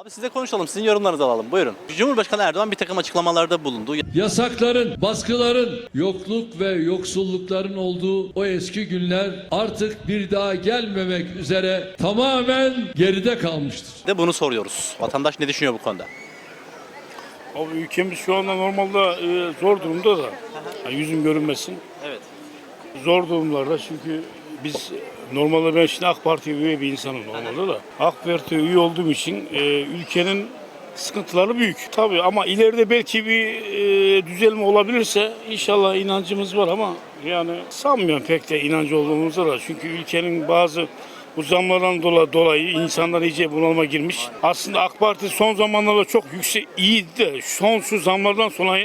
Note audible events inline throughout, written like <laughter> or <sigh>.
Abi size konuşalım. Sizin yorumlarınızı alalım. Buyurun. Cumhurbaşkanı Erdoğan bir takım açıklamalarda bulundu. Yasakların, baskıların, yokluk ve yoksullukların olduğu o eski günler artık bir daha gelmemek üzere tamamen geride kalmıştır. De bunu soruyoruz. Vatandaş ne düşünüyor bu konuda? Abi ülkemiz şu anda normalde e, zor durumda da yani yüzün görünmesin. Evet. Zor durumlarda çünkü biz normalde ben şimdi AK Parti üye bir insanım normalde da. AK Parti üye olduğum için e, ülkenin sıkıntıları büyük. Tabii ama ileride belki bir e, düzelme olabilirse inşallah inancımız var ama yani sanmıyorum pek de inancı olduğumuza da. Çünkü ülkenin bazı bu zamlardan dola- dolayı insanlar iyice bunalıma girmiş. Aslında AK Parti son zamanlarda çok yüksek iyiydi de son şu zamlardan sonra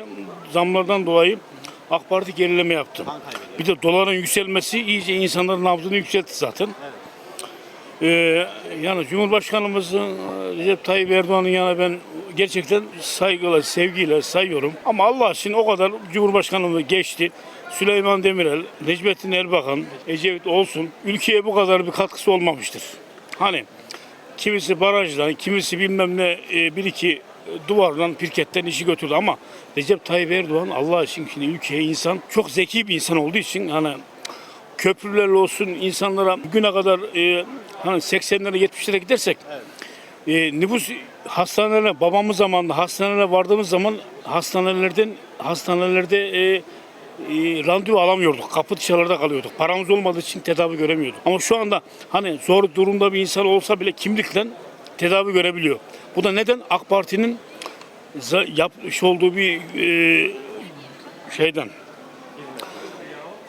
zamlardan dolayı AK Parti gerileme yaptı. Bir de doların yükselmesi iyice insanların nabzını yükseltti zaten. Ee, yani Cumhurbaşkanımızın e, Recep Tayyip Erdoğan'ın yana ben gerçekten saygıyla, sevgiyle sayıyorum. Ama Allah için o kadar Cumhurbaşkanımız geçti. Süleyman Demirel, Necmettin Erbakan, Ecevit olsun ülkeye bu kadar bir katkısı olmamıştır. Hani kimisi barajdan, kimisi bilmem ne e, bir iki duvardan, pirketten işi götürdü ama Recep Tayyip Erdoğan Allah için şimdi ülkeye insan çok zeki bir insan olduğu için hani köprüler olsun insanlara bugüne kadar e, hani 80'lere 70'lere gidersek e, nüfus hastanelerine babamız zamanında hastanelere vardığımız zaman hastanelerden hastanelerde e, e, randevu alamıyorduk. Kapı dışarıda kalıyorduk. Paramız olmadığı için tedavi göremiyorduk. Ama şu anda hani zor durumda bir insan olsa bile kimlikle tedavi görebiliyor. Bu da neden? AK Parti'nin yapmış olduğu bir e, şeyden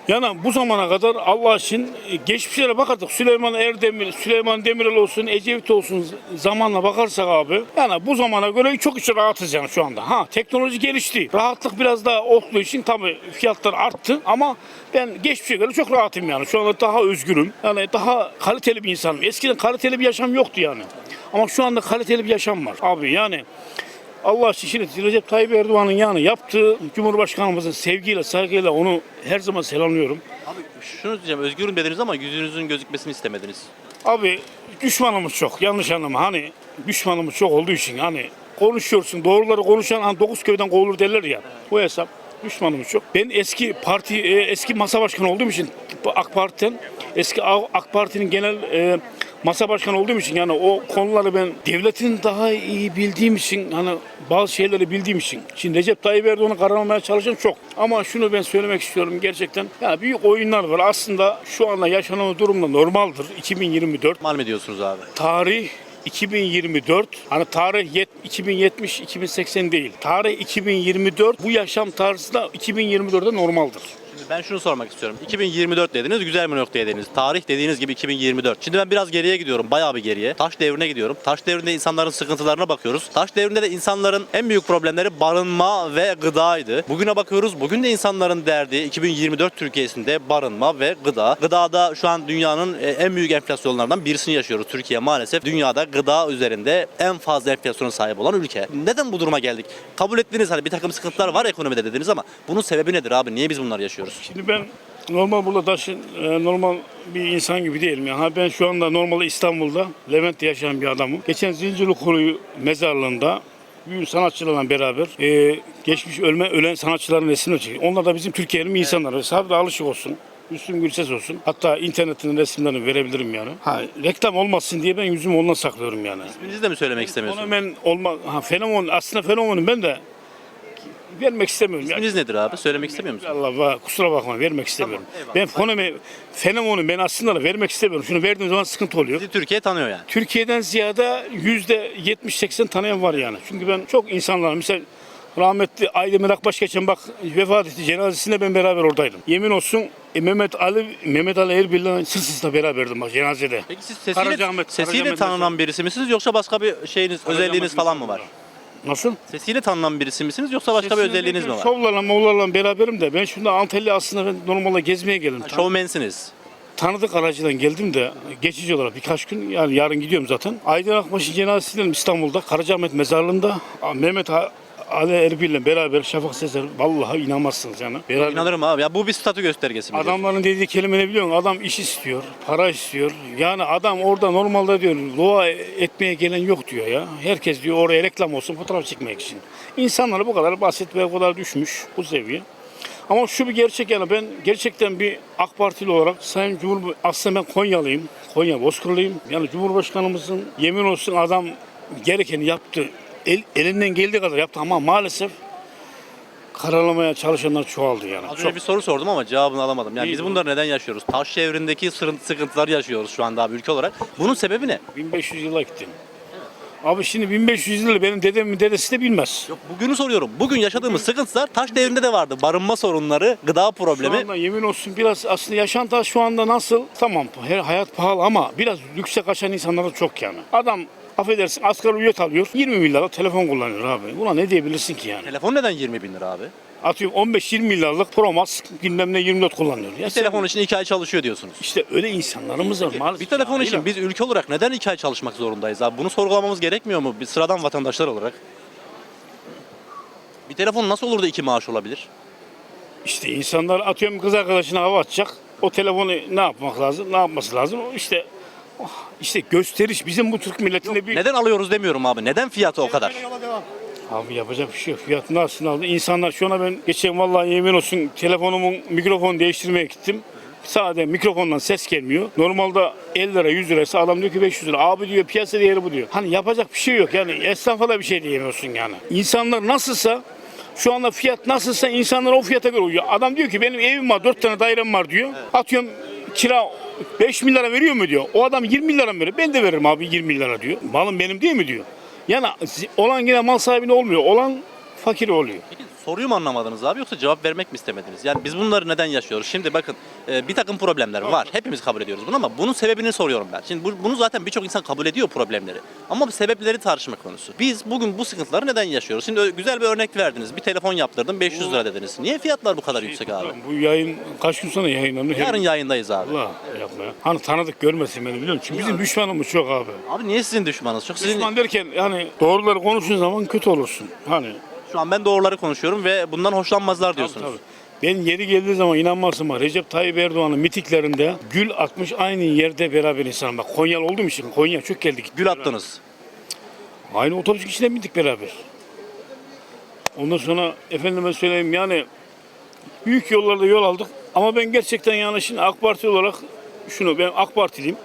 yani bu zamana kadar Allah için e, geçmişlere bakardık. Süleyman Erdemir, Süleyman Demirel olsun, Ecevit olsun zamanla bakarsak abi. Yani bu zamana göre çok iş rahatız yani şu anda. Ha teknoloji gelişti. Rahatlık biraz daha olduğu için tabii fiyatlar arttı ama ben geçmişe göre çok rahatım yani. Şu anda daha özgürüm. Yani daha kaliteli bir insanım. Eskiden kaliteli bir yaşam yoktu yani. Ama şu anda kaliteli bir yaşam var abi yani. Allah şimdi Recep Tayyip Erdoğan'ın yani yaptığı Cumhurbaşkanımızın sevgiyle, saygıyla onu her zaman selamlıyorum. Abi şunu diyeceğim. Özgürüm dediniz ama yüzünüzün gözükmesini istemediniz. Abi düşmanımız çok. Yanlış anlama. Hani düşmanımız çok olduğu için hani konuşuyorsun. Doğruları konuşan hani dokuz köyden kovulur derler ya. Bu hesap düşmanımız çok. Ben eski parti e, eski masa başkanı olduğum için AK Parti'den eski AK Parti'nin genel e, masa başkanı olduğum için yani o konuları ben devletin daha iyi bildiğim için hani bazı şeyleri bildiğim için. Şimdi Recep Tayyip Erdoğan'ı karamamaya çalışan çok. Ama şunu ben söylemek istiyorum gerçekten. Ya büyük oyunlar var. Aslında şu anda yaşanan durumda normaldir. 2024 Mal mı diyorsunuz abi? tarih 2024 hani tarih yet- 2070 2080 değil. Tarih 2024 bu yaşam tarzı da 2024'de normaldir. Ben şunu sormak istiyorum. 2024 dediniz, güzel bir noktaya dediniz. Tarih dediğiniz gibi 2024. Şimdi ben biraz geriye gidiyorum, bayağı bir geriye. Taş devrine gidiyorum. Taş devrinde insanların sıkıntılarına bakıyoruz. Taş devrinde de insanların en büyük problemleri barınma ve gıdaydı. Bugüne bakıyoruz. Bugün de insanların derdi 2024 Türkiye'sinde barınma ve gıda. Gıdada şu an dünyanın e, en büyük enflasyonlardan birisini yaşıyoruz. Türkiye maalesef dünyada gıda üzerinde en fazla enflasyona sahip olan ülke. Neden bu duruma geldik? Kabul ettiniz hani bir takım sıkıntılar var ekonomide dediniz ama bunun sebebi nedir abi? Niye biz bunları yaşıyoruz? Şimdi ben normal burada taşın e, normal bir insan gibi değilim. Yani ben şu anda normalde İstanbul'da Levent'te yaşayan bir adamım. Geçen Zincirlikuyu mezarlığında büyük sanatçılarla beraber e, geçmiş ölme ölen sanatçıların resmini çekiyor. Onlar da bizim Türkiye'nin insanları. Sabrı alışık olsun. Müslüm Gürses olsun. Hatta internetin resimlerini verebilirim yani. Ha, reklam olmasın diye ben yüzümü ondan saklıyorum yani. İsminizi de mi söylemek istemiyorsunuz? Fenomen olma, ha, fenomen aslında fenomenim ben de vermek istemiyorum. İsminiz nedir abi? Söylemek istemiyor musunuz? Allah var, kusura bakma vermek istemiyorum. eyvallah. ben fenomen, fenomenu ben aslında da vermek istemiyorum. Şunu verdiğim zaman sıkıntı oluyor. Sizi Türkiye tanıyor yani. Türkiye'den ziyade yüzde 70-80 tanıyan var yani. Çünkü ben çok insanlar mesela rahmetli Aydemir Akbaş geçen bak vefat etti cenazesinde ben beraber oradaydım. Yemin olsun e, Mehmet Ali Mehmet Ali Erbil'le sırt sırta beraberdim bak cenazede. Peki siz sesiyle, Karacaahmet, sesiyle Karacaahmet tanınan birisi misiniz yoksa başka bir şeyiniz, özelliğiniz falan mı var? Nasıl? Sesiyle tanınan birisi misiniz yoksa başka bir özelliğiniz mi var? Şovlarla mavlarla beraberim de ben şimdi Antalya aslında ben normalde gezmeye geldim. Ha, Şovmensiniz. tanıdık aracıdan geldim de geçici olarak birkaç gün yani yarın gidiyorum zaten. Aydın Akbaş'ın cenazesinden İstanbul'da Karacaahmet mezarlığında Mehmet Ali Erbil'le beraber Şafak Sezer vallahi inanmazsınız yani. Beraber İnanırım abi. Ya bu bir statü göstergesi. mi diyorsun? Adamların dediği kelime ne biliyor musun? Adam iş istiyor, para istiyor. Yani adam orada normalde diyor dua etmeye gelen yok diyor ya. Herkes diyor oraya reklam olsun fotoğraf çekmek için. İnsanlar bu kadar basit ve bu kadar düşmüş bu seviye. Ama şu bir gerçek yani ben gerçekten bir AK Partili olarak Sayın Cumhur aslında ben Konyalıyım. Konya Bozkırlıyım. Yani Cumhurbaşkanımızın yemin olsun adam gerekeni yaptı. El, elinden geldiği kadar yaptı ama maalesef karalamaya çalışanlar çoğaldı yani. Az Çok. önce bir soru sordum ama cevabını alamadım. Yani İyi, biz bunları neden yaşıyoruz? Taş devrindeki sırın- sıkıntıları yaşıyoruz şu anda abi ülke olarak. Bunun sebebi ne? 1500 yıla gittin. Abi şimdi 1500 yılı benim dedemin dedesi de bilmez. Yok bugünü soruyorum. Bugün yaşadığımız sıkıntılar taş devrinde de vardı. Barınma sorunları, gıda Şu problemi. anda yemin olsun biraz aslında yaşantı şu anda nasıl? Tamam her hayat pahalı ama biraz lükse kaçan insanlar da çok yani. Adam affedersin asgari ücret alıyor 20 milyarlık telefon kullanıyor abi. Buna ne diyebilirsin ki yani? Telefon neden 20 bin lira abi? Atıyorum 15-20 milyarlık Pro Max ne 24 kullanıyor. Ya Bir sen- telefon için 2 ay çalışıyor diyorsunuz. işte öyle insanlarımız var maalesef. Bir telefon için biz ülke olarak neden 2 ay çalışmak zorundayız abi? Bunu sorgulamamız gerekmiyor mu? Bir sıradan vatandaşlar olarak. Bir telefon nasıl olur da iki maaş olabilir? İşte insanlar atıyorum kız arkadaşına hava atacak. O telefonu ne yapmak lazım? Ne yapması lazım? İşte oh, işte gösteriş bizim bu Türk milletinde bir Neden alıyoruz demiyorum abi. Neden fiyatı o kadar? Abi yapacak bir şey yok. Fiyatını aslında aldı. İnsanlar şu ana ben geçen vallahi yemin olsun telefonumun mikrofonu değiştirmeye gittim. Sadece mikrofondan ses gelmiyor. Normalde 50 lira 100 liraysa adam diyor ki 500 lira. Abi diyor piyasa değeri bu diyor. Hani yapacak bir şey yok. Yani esnafa da bir şey diyemiyorsun yani. İnsanlar nasılsa şu anda fiyat nasılsa insanlar o fiyata göre uyuyor. Adam diyor ki benim evim var 4 tane dairem var diyor. Atıyorum kira 5 milyara veriyor mu diyor. O adam 20 milyara mı veriyor? Ben de veririm abi 20 milyara diyor. Malım benim değil mi diyor. Yani olan yine mal sahibine olmuyor. Olan fakir oluyor. Peki soruyu mu anlamadınız abi yoksa cevap vermek mi istemediniz? Yani biz bunları neden yaşıyoruz? Şimdi bakın e, bir takım problemler var. Hepimiz kabul ediyoruz bunu ama bunun sebebini soruyorum ben. Şimdi bu- bunu zaten birçok insan kabul ediyor problemleri. Ama bu sebepleri tartışma konusu. Biz bugün bu sıkıntıları neden yaşıyoruz? Şimdi güzel bir örnek verdiniz. Bir telefon yaptırdım 500 lira dediniz. Niye fiyatlar bu kadar yüksek abi? Bu yayın kaç gün sonra yayınlanıyor? Yarın yayındayız abi. Allah yapma ya. Hani tanıdık görmesin beni biliyor musun? Çünkü bizim düşmanımız çok abi. Abi niye sizin düşmanınız? Çok sizin Düşman derken yani doğruları konuştuğun zaman kötü olursun. Hani şu an ben doğruları konuşuyorum ve bundan hoşlanmazlar diyorsunuz. Tabii. Ben yeri geldiği zaman inanmazsın bak Recep Tayyip Erdoğan'ın mitiklerinde gül atmış aynı yerde beraber insan. Bak Konyalı olduğum için Konya çok geldik. Gül attınız. Aynı otobüs içine bindik beraber. Ondan sonra efendime söyleyeyim yani büyük yollarda yol aldık. Ama ben gerçekten yani şimdi AK Parti olarak şunu ben AK Partiliyim.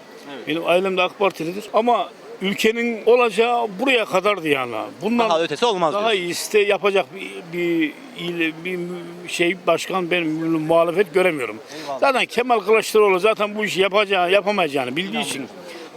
Benim ailem de AK Partilidir. Ama ülkenin olacağı buraya kadardı yani. Bundan Daha ötesi olmaz daha diyorsun. iyisi de yapacak bir, bir, bir, şey başkan ben muhalefet göremiyorum. Zaten Kemal Kılıçdaroğlu zaten bu işi yapacağı yapamayacağını bildiği için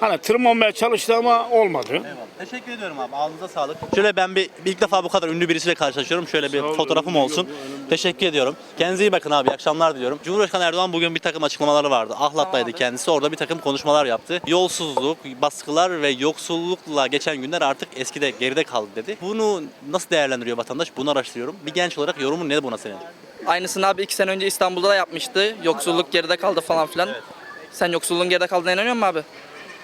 hani tırmanmaya çalıştı ama olmadı. Teşekkür ediyorum abi. Ağzınıza sağlık. Şöyle ben bir, ilk defa bu kadar ünlü birisiyle karşılaşıyorum. Şöyle bir fotoğrafım olsun. Teşekkür ediyorum. Kendinize iyi bakın abi. İyi akşamlar diliyorum. Cumhurbaşkanı Erdoğan bugün bir takım açıklamaları vardı. Ahlat'taydı kendisi. Orada bir takım konuşmalar yaptı. Yolsuzluk, baskılar ve yoksullukla geçen günler artık eskide geride kaldı dedi. Bunu nasıl değerlendiriyor vatandaş? Bunu araştırıyorum. Bir genç olarak yorumun ne buna senin? Aynısını abi iki sene önce İstanbul'da da yapmıştı. Yoksulluk geride kaldı falan filan. Sen yoksulluğun geride kaldığına inanıyor musun abi?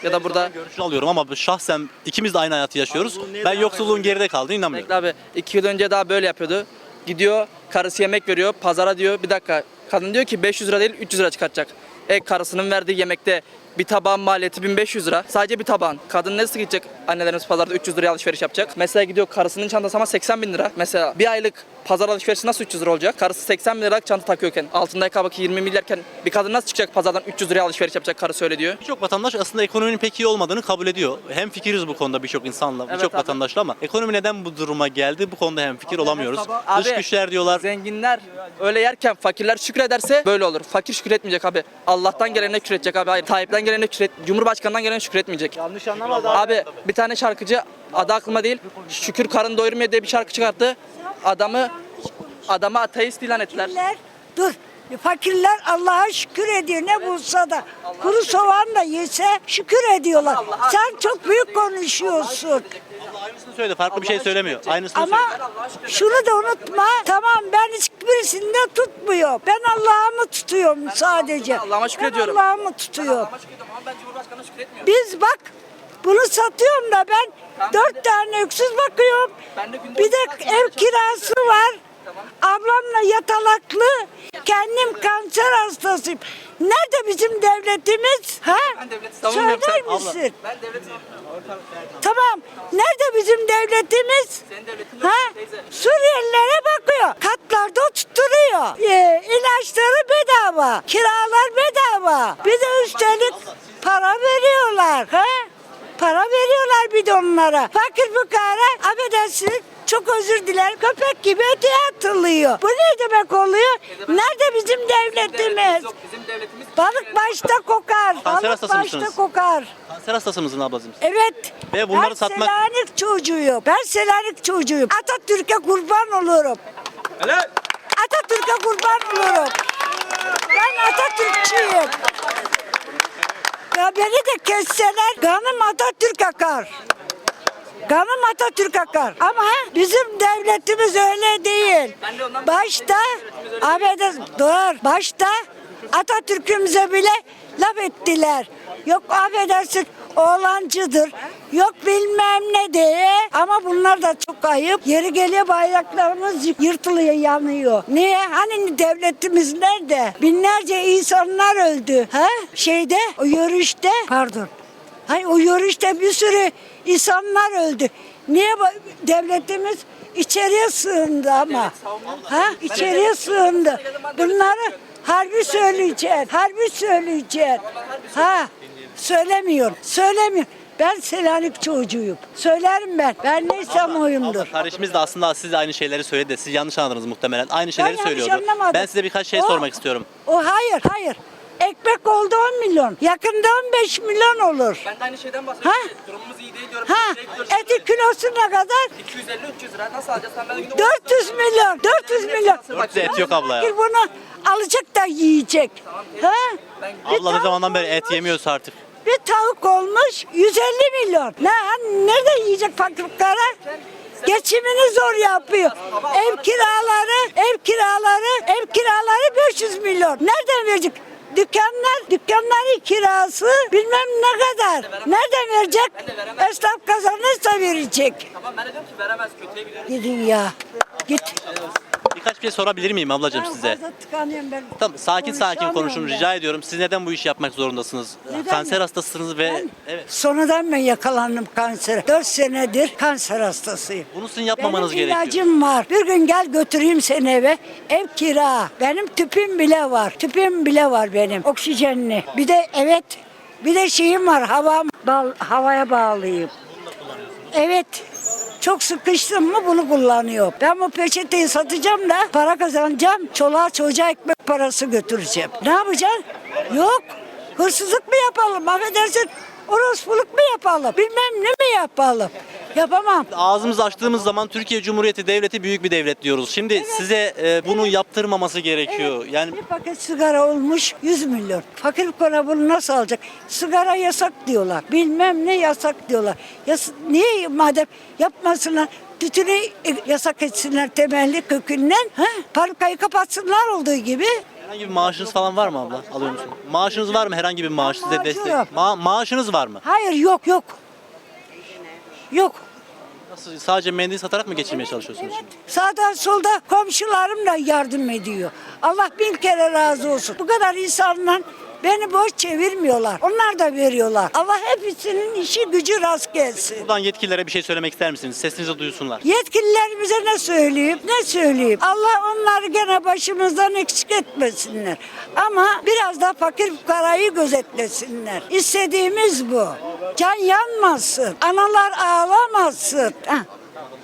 Ya da burada Görüşünü alıyorum ama şahsen ikimiz de aynı hayatı yaşıyoruz. Ben yoksulluğun geride kaldığını inanmıyorum. Bekle abi iki yıl önce daha böyle yapıyordu. Gidiyor karısı yemek veriyor pazara diyor bir dakika. Kadın diyor ki 500 lira değil 300 lira çıkartacak. E karısının verdiği yemekte bir tabağın maliyeti 1500 lira. Sadece bir tabağın. Kadın nasıl gidecek annelerimiz pazarda 300 liraya alışveriş yapacak? Mesela gidiyor karısının çantası ama 80 bin lira. Mesela bir aylık pazar alışverişi nasıl 300 lira olacak? Karısı 80 bin liralık çanta takıyorken, altında ayakkabı 20 milyarken bir kadın nasıl çıkacak pazardan 300 liraya alışveriş yapacak karısı öyle diyor. Birçok vatandaş aslında ekonominin pek iyi olmadığını kabul ediyor. Hem fikiriz bu konuda birçok insanla, Evet birçok abi. vatandaşla ama ekonomi neden bu duruma geldi? Bu konuda hem fikir olamıyoruz. Abi, Dış güçler diyorlar. Zenginler öyle yerken fakirler şükrederse böyle olur. Fakir şükretmeyecek abi. Allah'tan gelene şükredecek abi. Hayır. Tayyip'ten gelene şükret, Cumhurbaşkanından gelene şükretmeyecek. Yanlış anlamadı abi. bir tane şarkıcı adı aklıma değil. Şükür karın doyurmuyor diye bir şarkı çıkarttı. Adamı adamı ateist ilan ettiler. Dur. Fakirler Allah'a şükür ediyor ne bulsa da. Kuru soğan da yese şükür ediyorlar. Sen çok büyük konuşuyorsun. Allah aynısını söyledi. Farklı bir şey söylemiyor. Aynısını Ama söyledi. şunu da unutma. Tamam ben hiçbirisini de tutmuyor. Ben Allah'ımı tutuyorum sadece. Allah'ıma şükrediyorum. Ben Allah'ımı tutuyorum. Ama şükrediyorum ama ben Cumhurbaşkanına şükretmiyorum. Biz bak Bunu satıyorum da ben Tamam, dört tane öksüz bakıyorum. Ben de günde Bir on de saat ev çalışıyorum. kirası var. Ablamla yatalaklı. Kendim kanser hastasıyım. Nerede bizim devletimiz? Ha? Ben devleti savunmuyorum, Söyler sen- misin? Ben devlet savunmuyorum. Tamam. Nerede bizim devletimiz? Senin devletin yok Ha? teyze. Suriyelilere bakıyor. Katlarda tutturuyor. Ee, ilaçları bedava. Kiralar bedava. Bir de üstelik para veriyorlar. Ha? Para veriyorlar bir de onlara. Fakir fukara affedersin çok özür dilerim köpek gibi öteye atılıyor. Bu ne demek oluyor? Nerede bizim Devletimiz devletimiz? yok. Bizim devletimiz Balık başta kokar. Kanser Balık hastası başta mısınız? kokar. Kanser hastası mısın ablacığım? Evet. Ve bunları ben satmak- Selanik çocuğuyum. Ben Selanik çocuğuyum. Atatürk'e kurban olurum. Atatürk'e kurban olurum. Ben Atatürkçüyüm. Ya beni de kesseler kanım Atatürk akar. Kanım Atatürk akar. Ama bizim devletimiz öyle değil. Başta affedersin dur. Başta Atatürk'ümüze bile laf ettiler. Yok affedersin oğlancıdır. Yok bilmem ne diye. Ama bunlar da çok ayıp. Yeri geliyor bayraklarımız yırtılıyor, yanıyor. Niye? Hani devletimiz nerede? Binlerce insanlar öldü. Ha? Şeyde, o yürüyüşte, pardon. Hay o yürüyüşte bir sürü insanlar öldü. Niye devletimiz içeriye sığındı ama? Ha? İçeriye sığındı. Bunları harbi söyleyeceksin. Harbi söyleyeceksin. Ha? Söylemiyor. Söylemiyor. Ben Selanik çocuğuyum. Söylerim ben. Ben neysem oyumdur. Kardeşimiz de aslında siz de aynı şeyleri söyledi siz yanlış anladınız muhtemelen. Aynı şeyleri yanlış söylüyordu. Ben size birkaç şey O- sormak istiyorum. O hayır, hayır. Ekmek oldu 10 milyon. Yakında 15 milyon olur. Ben de aynı şeyden bahsediyorum. Ha? Durumumuz iyi değil diyorum. Ha, eti kilosu ne kadar? 250-300 lira nasıl alacağız? Sen bana günde 400 milyon, 400 milyon. Dörtte et yok abla ya. Bir bunu alacak da yiyecek. Ha? Bir Abla ne tavuk zamandan beri et olmuş, yemiyorsa artık. Bir tavuk olmuş 150 milyon. Ne, hani nerede yiyecek fakirlere? Geçimini zor yapıyor. Ev kiraları, ev kiraları, ev kiraları 500 milyon. Nereden verecek? Dükkanlar, dükkanların kirası bilmem ne kadar. Nereden verecek? Esnaf kazanırsa verecek. Tamam ben de diyorum ki veremez kötüye gidiyoruz. Gidin ya. Git. Birkaç bir şey sorabilir miyim ablacığım Ben size? fazla tıkanıyorum ben. Tamam sakin sakin konuşun Konuşamıyorum rica ediyorum. Siz neden bu işi yapmak zorundasınız? Neden Kanser mi? hastasısınız ve evet. sonradan ben yakalandım kansere. 4 senedir kanser hastasıyım. Bunu sizin yapmamanız Benim gerekiyor. ilacım var. Bir gün gel götüreyim seni eve. Ev kira. Benim tüpüm bile var. Tüpüm bile var benim. Oksijenli. Bir de evet. Bir de şeyim var. Hava bal, havaya bağlıyım. Evet. Çok sıkıştım mı bunu kullanıyorum. Ben bu peçeteyi satacağım da para kazanacağım. Çoluğa çocuğa ekmek parası götüreceğim. Ne yapacaksın? Yok. Hırsızlık mı yapalım? Affedersin. Orospuluk mu yapalım? Bilmem ne mi yapalım? Yapamam. Ağzımızı açtığımız zaman Türkiye Cumhuriyeti Devleti büyük bir devlet diyoruz. Şimdi size e, bunu yaptırmaması gerekiyor. Yani Bir paket sigara olmuş 100 milyon. Fakir fukara bunu nasıl alacak? Sigara yasak diyorlar. Bilmem ne yasak diyorlar. Yas niye madem yapmasınlar? Tütünü e, yasak etsinler temelli kökünden. Ha? Parkayı kapatsınlar olduğu gibi. Herhangi bir maaşınız falan var mı abla? Alıyor musun? Maaşınız var mı? Herhangi bir maaş size maaşım destek? yok. Ma- maaşınız var mı? Hayır yok yok. Yok. Nasıl sadece mendil satarak mı geçirmeye çalışıyorsunuz şimdi? Sağdan solda komşularım da yardım ediyor. Allah bin kere razı olsun. Bu kadar insanla beni boş çevirmiyorlar. Onlar da veriyorlar. Allah hepsinin işi gücü rast gelsin. Buradan yetkililere bir şey söylemek ister misiniz? Sesinizi duysunlar. Yetkililerimize ne söyleyeyim? Ne söyleyeyim? Allah onları gene başımızdan eksik etmesinler. Ama biraz da fakir fukarayı gözetlesinler. İstediğimiz bu. Can yanmasın. Analar ağlamasın. Heh.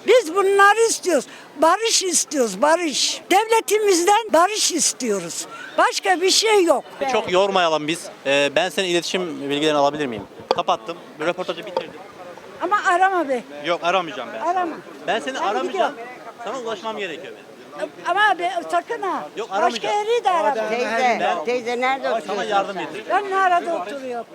Biz bunları istiyoruz. Barış istiyoruz, barış. Devletimizden barış istiyoruz. Başka bir şey yok. Çok yormayalım biz. Ee, ben senin iletişim bilgilerini alabilir miyim? Kapattım. Bu röportajı bitirdim. Ama arama be. Yok aramayacağım ben. Arama. Ben seni Ben aramayacağım. gidiyorum. Sana ulaşmam gerekiyor benim. Ama be, sakın ha. Yok, Başka aramayacağım. yeri de arama. Teyze, teyze nerede Sana oturuyorsun yardım sen? getir. Ben nerede oturuyorum?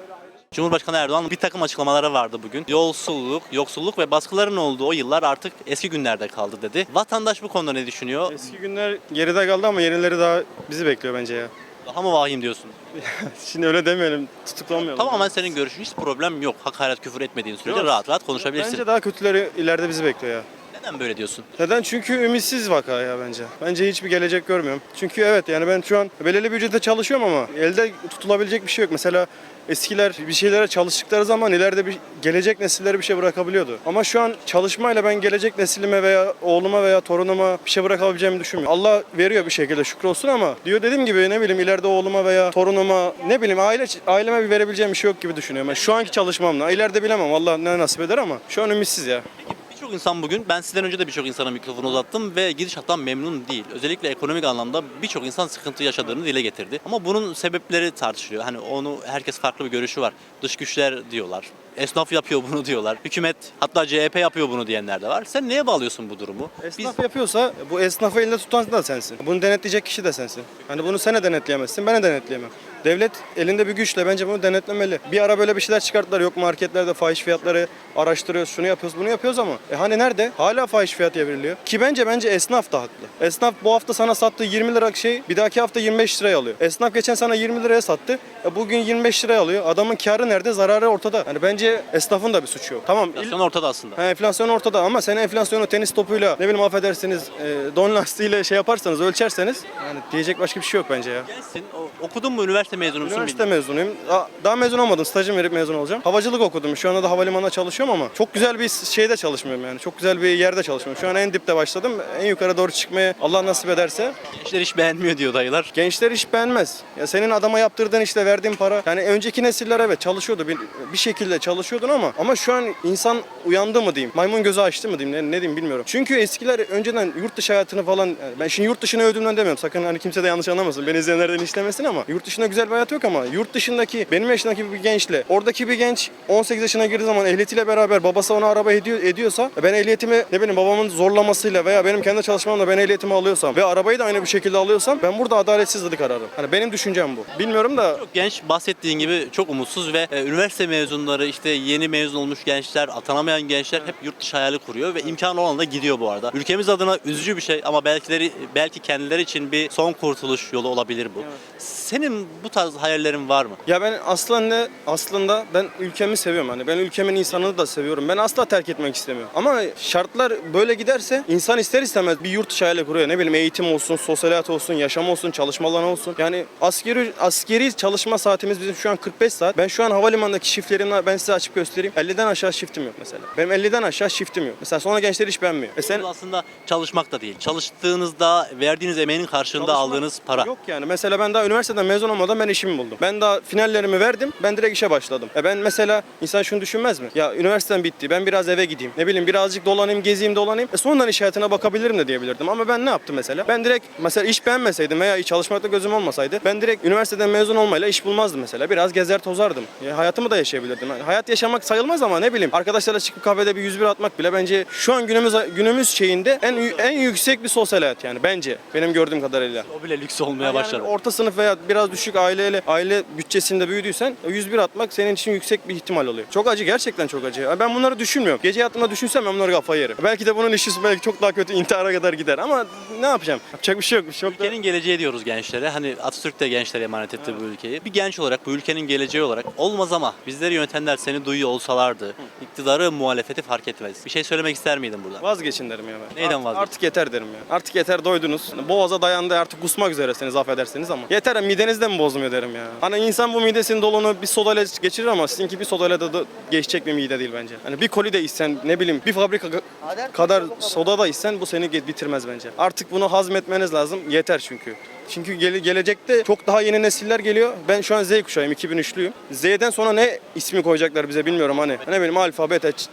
Cumhurbaşkanı Erdoğan bir takım açıklamaları vardı bugün. Yolsuzluk, yoksulluk ve baskıların olduğu o yıllar artık eski günlerde kaldı dedi. Vatandaş bu konuda ne düşünüyor? Eski günler geride kaldı ama yenileri daha bizi bekliyor bence ya. Daha mı vahim diyorsun? <laughs> Şimdi öyle demeyelim, tutuklanmayalım. Tamamen senin görüşün. Hiç problem yok. Hakaret, küfür etmediğin sürece Yok. rahat rahat konuşabilirsin. Bence daha kötüleri ileride bizi bekliyor ya. Neden böyle diyorsun? Neden? Çünkü ümitsiz vaka ya bence. Bence hiçbir gelecek görmüyorum. Çünkü evet yani ben şu an belirli bir ücrete çalışıyorum ama elde tutulabilecek bir şey yok. Mesela eskiler bir şeylere çalıştıkları zaman ileride bir gelecek nesillere bir şey bırakabiliyordu. Ama şu an çalışmayla ben gelecek neslime veya oğluma veya torunuma bir şey bırakabileceğimi düşünmüyorum. Allah veriyor bir şekilde şükür olsun ama diyor dediğim gibi ne bileyim ileride oğluma veya torunuma ne bileyim aile aileme bir verebileceğim bir şey yok gibi düşünüyorum. Yani şu anki çalışmamla ileride bilemem Allah ne nasip eder ama şu an ümitsiz ya. Peki birçok insan bugün, ben sizden önce de birçok insana mikrofonu uzattım ve gidişattan memnun değil. Özellikle ekonomik anlamda birçok insan sıkıntı yaşadığını dile getirdi. Ama bunun sebepleri tartışılıyor. Hani onu herkes farklı bir görüşü var. Dış güçler diyorlar. Esnaf yapıyor bunu <laughs> diyorlar. Hükümet hatta CHP yapıyor bunu diyenler de var. Sen neye bağlıyorsun bu durumu? Esnaf yapıyorsa bu esnafı elinde tutan da sensin. Bunu denetleyecek kişi de sensin. Hani bunu sen de denetleyemezsin, ben de denetleyemem. Devlet elinde bir güçle bence bunu denetlemeli. Bir ara böyle bir şeyler çıkarttılar. Yok marketlerde fahiş fiyatları araştırıyoruz, şunu yapıyoruz, bunu yapıyoruz ama e hani nerede? Hala fahiş fiyat veriliyor. Ki bence bence esnaf da haklı. Esnaf bu hafta sana sattığı 20 lira şey bir dahaki hafta 25 liraya alıyor. Esnaf geçen sana 20 liraya sattı. E bugün 25 liraya alıyor. Adamın karı nerede? Zararı ortada. Hani bence esnafın da bir suçu yok. Tamam. Enflasyon ortada aslında. Ha, enflasyon ortada ama sen enflasyonu tenis topuyla ne bileyim affedersiniz e, don lastiğiyle şey yaparsanız ölçerseniz yani diyecek başka bir şey yok bence ya. Gençsin. o- Okudun mu? Üniversite mezunu musun? Üniversite mezunuyum. Daha, daha mezun olmadım. Stajım verip mezun olacağım. Havacılık okudum. Şu anda da havalimanında çalışıyorum ama çok güzel bir şeyde çalışmıyorum yani. Çok güzel bir yerde çalışmıyorum. Şu an en dipte başladım. En yukarı doğru çıkmaya Allah nasip ederse. Gençler hiç beğenmiyor diyor dayılar. Gençler iş beğenmez. Ya senin adama yaptırdığın işte verdiğin para. Yani önceki nesiller evet çalışıyordu. Bir, bir şekilde çalışıyordun ama ama şu an insan uyandı mı diyeyim. Maymun gözü açtı mı diyeyim. Ne, ne diyeyim bilmiyorum. Çünkü eskiler önceden yurt dışı hayatını falan ben şimdi yurt dışını övdüğümden demiyorum. Sakın hani kimse de yanlış anlamasın. Beni izleyenlerden işlemesin ama yurt dışında güzel bir hayat yok ama yurt dışındaki benim yaşındaki bir gençle oradaki bir genç 18 yaşına girdiği zaman ehliyetiyle beraber babası ona araba ediyor, ediyorsa ben ehliyetimi ne bileyim babamın zorlamasıyla veya benim kendi çalışmamla ben ehliyetimi alıyorsam ve arabayı da aynı bir şekilde alıyorsam ben burada adaletsizlik ararım. Hani benim düşüncem bu. Bilmiyorum da Çok genç bahsettiğin gibi çok umutsuz ve e, üniversite mezunları işte yeni mezun olmuş gençler, atanamayan gençler hep yurt dışı hayali kuruyor ve imkanı olan da gidiyor bu arada. Ülkemiz adına üzücü bir şey ama belki belki kendileri için bir son kurtuluş yolu olabilir bu. Senin bu tarz hayallerin var mı? Ya ben aslında aslında ben ülkemi seviyorum hani ben ülkemin insanını da seviyorum. Ben asla terk etmek istemiyorum. Ama şartlar böyle giderse insan ister istemez bir yurt dışı hayali kuruyor. Ne bileyim eğitim olsun, sosyal hayat olsun, yaşam olsun, çalışma alanı olsun. Yani askeri askeri çalışma saatimiz bizim şu an 45 saat. Ben şu an havalimanındaki shiftlerimle ben size açıp göstereyim. 50'den aşağı shiftim yok mesela. Benim 50'den aşağı shiftim yok. Mesela sonra gençler hiç beğenmiyor. E sen aslında çalışmak da değil. Çalıştığınızda verdiğiniz emeğin karşılığında Çalışmak aldığınız para. Yok yani. Mesela ben daha üniversiteden mezun olmadan ben işimi buldum. Ben daha finallerimi verdim. Ben direkt işe başladım. E ben mesela insan şunu düşünmez mi? Ya üniversiteden bitti. Ben biraz eve gideyim. Ne bileyim birazcık dolanayım, gezeyim, dolanayım. E sonradan iş hayatına bakabilirim de diyebilirdim. Ama ben ne yaptım mesela? Ben direkt mesela iş beğenmeseydim veya iş çalışmakta gözüm olmasaydı ben direkt üniversiteden mezun olmayla iş bulmazdım mesela. Biraz gezer tozardım. Ya hayatımı da yaşayabilirdim. Yani hayat yaşamak sayılmaz ama ne bileyim arkadaşlarla çıkıp kahvede bir 101 atmak bile bence şu an günümüz günümüz şeyinde en en yüksek bir sosyal hayat yani bence benim gördüğüm kadarıyla. O bile lüks olmaya Yani başladı. orta sınıf veya biraz düşük aileyle aile bütçesinde büyüdüysen 101 atmak senin için yüksek bir ihtimal oluyor. Çok acı gerçekten çok acı. Ben bunları düşünmüyorum. Gece yattığımda düşünsem ben bunları kafayı yerim. Belki de bunun işi belki çok daha kötü intihara kadar gider ama ne yapacağım? Yapacak bir şey yok. Çok da... Ülkenin geleceği diyoruz gençlere. Hani Atatürk de gençlere emanet etti bu ülkeyi. Bir genç olarak bu ülkenin geleceği olarak olmaz ama bizleri yönetenler seni duyuyor olsalardı iktidarı muhalefeti fark etmez. Bir şey söylemek ister miydin burada? Vazgeçin derim ya ben. Neyden Artık- vazgeç? Artık yeter derim ya. Artık yeter doydunuz. Boğaza dayandı artık kusmak üzeresiniz affedersiniz ama. Yeter mideniz de mi bozmuyor derim ya. Hani insan bu midesinin dolunu bir sodayla geçirir ama sizinki bir sodayla da, geçecek bir mide değil bence. Hani bir koli de içsen ne bileyim bir fabrika ka- kadar soda da içsen bu seni bitirmez bence. Artık bunu hazmetmeniz lazım. Yeter çünkü. Çünkü gele- gelecekte çok daha yeni nesiller geliyor. Ben şu an Z kuşağıyım, 2003'lüyüm. Z'den sonra ne ismi koyacaklar bize bilmiyorum hani. Ne bileyim alfa, beta, ç-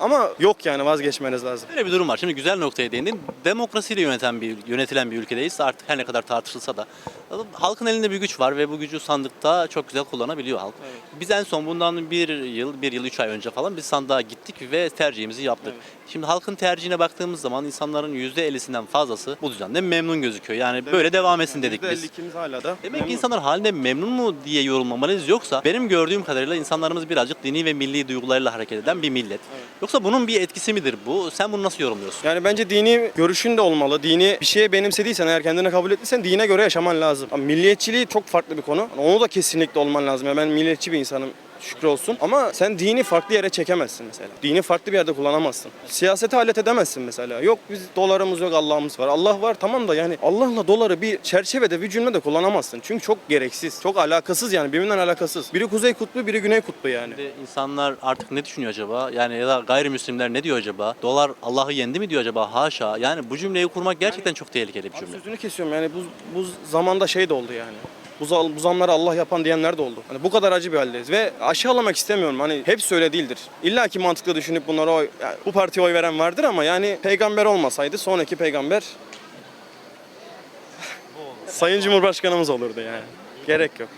ama yok yani vazgeçmeniz lazım. Böyle bir durum var. Şimdi güzel noktaya değindin. Demokrasiyle yöneten bir, yönetilen bir ülkedeyiz. Artık her ne kadar tartışılsa da. Halkın elinde bir güç var ve bu gücü sandıkta çok güzel kullanabiliyor halk. Biz en son bundan bir yıl, bir yıl, üç ay önce falan biz sandığa gittik ve tercihimizi yaptık. Şimdi halkın tercihine baktığımız zaman insanların %50'sinden fazlası bu düzenden memnun gözüküyor. Yani böyle devam etsin dedik biz. %52'miz hala da. Demek ki memnun. insanlar halinde memnun mu diye yorumlamalıyız yoksa benim gördüğüm kadarıyla insanlarımız birazcık dini ve milli duygularıyla hareket eden bir millet. Yoksa bunun bir etkisi midir bu? Sen bunu nasıl yorumluyorsun? Yani bence dini görüşün de olmalı. Dini bir şeye benimsediysen eğer kendine kabul ettiysen dine göre yaşaman lazım. Ama milliyetçiliği çok farklı bir konu. Onu da kesinlikle olman lazım. Yani ben milliyetçi bir insanım şükür olsun. Ama sen dini farklı yere çekemezsin mesela. Dini farklı bir yerde kullanamazsın. Siyasete alet edemezsin mesela. Yok biz dolarımız yok Allah'ımız var. Allah var tamam da yani Allah'la doları bir çerçevede bir cümlede kullanamazsın. Çünkü çok gereksiz. Çok alakasız yani birbirinden alakasız. Biri kuzey kutbu biri güney kutbu yani. Şimdi insanlar artık ne düşünüyor acaba? Yani ya da gayrimüslimler ne diyor acaba? Dolar Allah'ı yendi mi diyor acaba? Haşa. Yani bu cümleyi kurmak gerçekten çok tehlikeli bir Abi cümle. sözünü kesiyorum yani bu, bu zamanda şey de oldu yani. Bu, za- bu zamları Allah yapan diyenler de oldu. Hani bu kadar acı bir haldeyiz ve aşağılamak istemiyorum. Hani hepsi öyle değildir. İlla ki mantıklı düşünüp bunlara oy, yani bu partiye oy veren vardır ama yani peygamber olmasaydı sonraki peygamber <laughs> Sayın Cumhurbaşkanımız olurdu yani. Gerek yok.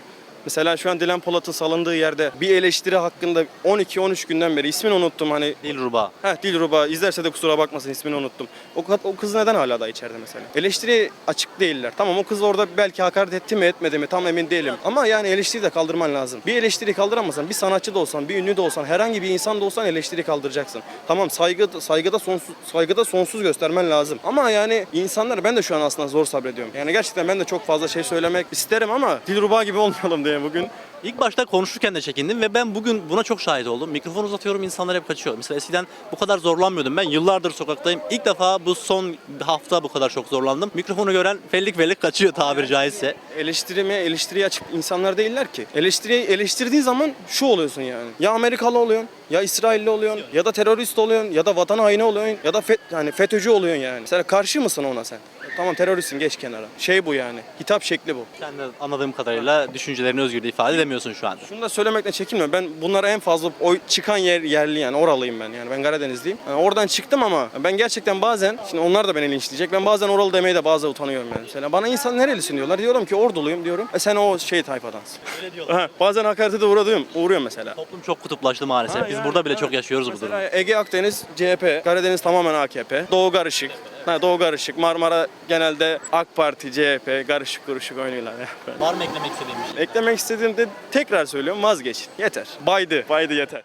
Mesela şu an Dilan Polat'ın salındığı yerde bir eleştiri hakkında 12-13 günden beri ismini unuttum hani Dilruba. Heh Dilruba izlerse de kusura bakmasın ismini unuttum. O, o kız neden hala da içeride mesela? Eleştiri açık değiller. Tamam o kız orada belki hakaret etti mi etmedi mi tam emin değilim. Ama yani eleştiri de kaldırman lazım. Bir eleştiri kaldıramazsan bir sanatçı da olsan bir ünlü de olsan herhangi bir insan da olsan eleştiri kaldıracaksın. Tamam saygı saygıda sonsuz saygıda sonsuz göstermen lazım. Ama yani insanlar ben de şu an aslında zor sabrediyorum. Yani gerçekten ben de çok fazla şey söylemek isterim ama Dilruba gibi olmayalım diye bugün. İlk başta konuşurken de çekindim ve ben bugün buna çok şahit oldum. Mikrofon uzatıyorum insanlar hep kaçıyor. Mesela eskiden bu kadar zorlanmıyordum. Ben yıllardır sokaktayım. İlk defa bu son hafta bu kadar çok zorlandım. Mikrofonu gören fellik fellik kaçıyor tabiri caizse. eleştirime, eleştiriye açık insanlar değiller ki. Eleştiriyi eleştirdiğin zaman şu oluyorsun yani. Ya Amerikalı oluyorsun, ya İsrailli oluyorsun, ya da terörist oluyorsun, ya da vatan haini oluyorsun, ya da fet, yani FETÖ'cü oluyorsun yani. Sen karşı mısın ona sen? Tamam teröristsin geç kenara. Şey bu yani. Hitap şekli bu. Sen de anladığım kadarıyla düşüncelerini özgürce ifade edemiyorsun şu anda. Şunu da söylemekle çekinmiyorum. Ben bunlara en fazla oy çıkan yer yerli yani oralıyım ben yani. Ben Karadenizliyim. Yani oradan çıktım ama ben gerçekten bazen şimdi onlar da beni linçleyecek. Ben bazen oralı demeye de bazen utanıyorum yani. Mesela bana insan nerelisin diyorlar. Diyorum ki Orduluyum diyorum. E sen o şey tayfadansın. Öyle <laughs> diyorlar. Ha, bazen hakarete de uğradım. Uğruyorum mesela. Toplum çok kutuplaştı maalesef. Ha, Biz yani, burada bile evet. çok yaşıyoruz bu durumu. Ege Akdeniz CHP, Karadeniz tamamen AKP, Doğu karışık. Ha, Doğu karışık. Marmara genelde AK Parti, CHP, karışık kuruşuk oynuyorlar. Var mı eklemek istediğim bir şey? Eklemek istediğimde tekrar söylüyorum vazgeç. Yeter. Baydı. Baydı yeter.